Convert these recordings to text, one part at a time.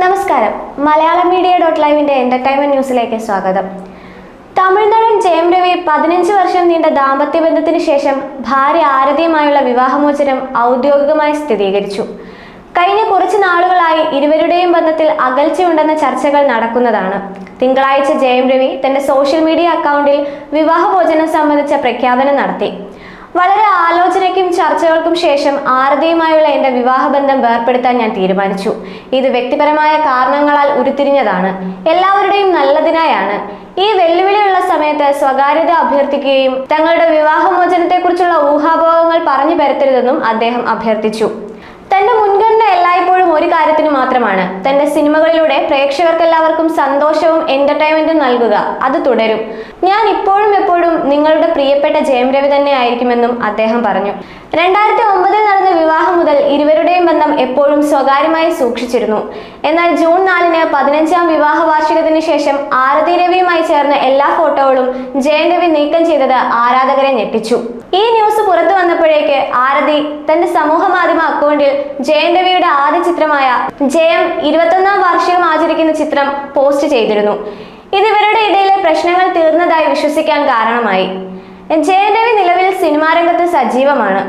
നമസ്കാരം. Malayalam media dot ലൈവിന്റെ entertainment ന്യൂസിലേക്ക് സ്വാഗതം. തമിഴ്നാടൻ ജയം രവി പതിനഞ്ച് വർഷം നീണ്ട ദാമ്പത്യ ബന്ധത്തിന് ശേഷം ഭാര്യ ആരതിയുമായുള്ള വിവാഹമോചനം ഔദ്യോഗികമായി സ്ഥിരീകരിച്ചു. കഴിഞ്ഞ കുറച്ച് നാളുകളായി ഇരുവരുടെയും ബന്ധത്തിൽ അകൽച്ചയുണ്ടെന്ന ചർച്ചകൾ നടക്കുന്നതാണ്. തിങ്കളാഴ്ച ജയം രവി തന്റെ സോഷ്യൽ മീഡിയ അക്കൗണ്ടിൽ വിവാഹമോചനം സംബന്ധിച്ച പ്രഖ്യാപനം നടത്തി. വളരെ ആലോചനയ്ക്കും ചർച്ചകൾക്കും ശേഷം ആരതിയുമായുള്ള എന്റെ വിവാഹബന്ധം വേർപ്പെടുത്താൻ ഞാൻ തീരുമാനിച്ചു. ഇത് വ്യക്തിപരമായ കാരണങ്ങളാൽ ഉരുത്തിരിഞ്ഞതാണ്. എല്ലാവരുടെയും നല്ലതിനായാണ്. ഈ വെല്ലുവിളിയുള്ള സമയത്ത് സ്വകാര്യത അഭ്യർത്ഥിക്കുകയും തങ്ങളുടെ വിവാഹമോചനത്തെക്കുറിച്ചുള്ള ഊഹാഭോഗങ്ങൾ പറഞ്ഞു പരത്തരുതെന്നും അദ്ദേഹം അഭ്യർത്ഥിച്ചു. തന്റെ മുൻഗണന എല്ലായ്പ്പോഴും ഒരു കാര്യത്തിന് മാത്രമാണ്. തന്റെ സിനിമകളിലൂടെ പ്രേക്ഷകർക്കെല്ലാവർക്കും സന്തോഷവും എന്റർടൈൻമെന്റും നൽകുക. അത് തുടരും. ഞാൻ ഇപ്പോഴും എപ്പോഴും നിങ്ങളുടെ പ്രിയപ്പെട്ട ജയം രവി തന്നെ ആയിരിക്കുമെന്നും അദ്ദേഹം പറഞ്ഞു. രണ്ടായിരത്തി ഒമ്പതിൽ നടന്ന വിവാഹം മുതൽ ഇരുവരുടെയും ബന്ധം എപ്പോഴും സ്വകാര്യമായി സൂക്ഷിച്ചിരുന്നു. എന്നാൽ ജൂൺ നാലിന് പതിനഞ്ചാം വിവാഹ വാർഷികത്തിന് ശേഷം ആരതി രവിയുമായി ചേർന്ന എല്ലാ ഫോട്ടോകളും ജയൻ രവി നീക്കം ചെയ്തത് ആരാധകരെ ഞെട്ടിച്ചു. ഈ ന്യൂസ് പുറത്തു വന്നപ്പോഴേക്ക് ആരതി തന്റെ സമൂഹ മാധ്യമ അക്കൗണ്ടിൽ ജയൻ രവിയുടെ ആദ്യ ചിത്രമായ ജയം ഇരുപത്തൊന്നാം വാർഷികം ആചരിക്കുന്ന ചിത്രം പോസ്റ്റ് ചെയ്തിരുന്നു. ഇത് ഇവരുടെ ഇടയിലെ പ്രശ്നങ്ങൾ തീർന്നതായി വിശ്വസിക്കാൻ കാരണമായി. ജയൻ രവി നിലവിൽ സിനിമാ രംഗത്ത് സജീവമാണ്.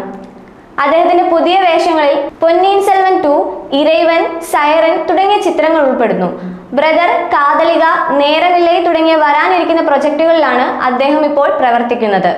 അദ്ദേഹത്തിന്റെ പുതിയ വേഷങ്ങളിൽ പൊന്നീൻ സെൽവൻ ടു ഇരൈവൻ സൈറൻ തുടങ്ങിയ ചിത്രങ്ങൾ ഉൾപ്പെടുന്നു. ബ്രദർ കാതലിക നേരനിലയി തുടങ്ങിയ വരാനിരിക്കുന്ന പ്രൊജക്ടുകളിലാണ് അദ്ദേഹം ഇപ്പോൾ പ്രവർത്തിക്കുന്നത്.